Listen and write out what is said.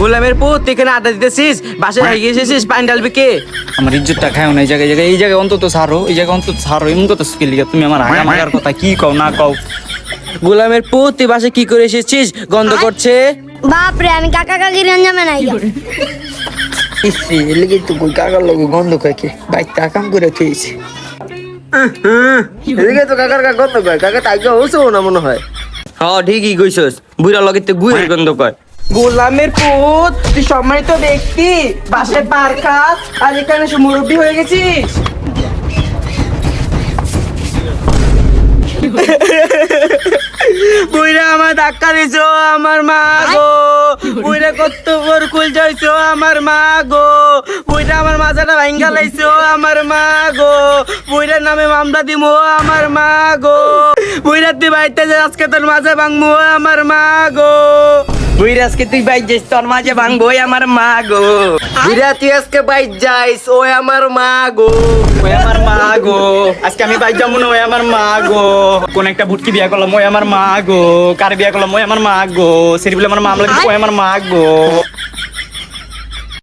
গোলামের পুত তুই এখানে আড্ডা দিতেছিস? বাসায় হয়ে গিয়েছিস পানি ডালবি কে? আমার ইজ্জতটা খায় না এই জায়গায় জায়গায় এই জায়গায় অন্তত ছাড়ো এই জায়গায় অন্তত ছাড়ো এমন কথা স্কিল লিখা তুমি আমার আগা মাগার কথা কি কও না কও? গোলামের পুত তুই বাসায় কি করে এসেছিস? গন্ধ করছে? বাপরে আমি কাকা কাকির জামে নাই। ইসি এলিগে তো কই কাকার লগে গন্ধ কয়েকে বাইক কাম করে থইছে। এদিকে তো কাকার কাকা গন্ধ কয় কাকা তাই হচ্ছে না মনে হয়। হ্যাঁ ঠিকই কইছস। বুড়া লগে তো গুয়ের গন্ধ কয়। গোলামের পুত, তুই সম্মানিত ব্যক্তি বাসায় পার খাস, আর এখানে মুরব্বী হয়ে গেছিস। বুইরা আমার ধাক্কা দিছো আমার মা গো। বুইরা কত বড় কুল আমার মা গো। বুইরা আমার মাথাটা ভাঙ্গা লাইছো আমার মা গো। বুইরার নামে মামলা দিমো আমার মা গো। বুইরা, তুই বাইতে আজকে তোর মাঝে ভাঙবো আমার মা গো। বুইরা আজকে তুই বাইর যাইস তোর মাঝে ভাঙবো আমার মা গো। বুইরা তুই আজকে বাইর যাইস ও আমার মা গো। ওই আমার মা গো। আজকে আমি বাইক যাব না ওই আমার মা গো। কোন একটা বুটকি বিয়া করলাম ওই আমার মা গো। কার বিয়া করলাম ওই আমার মা গো। সিরিবিল আমার মামলা ওই আমার মা গো।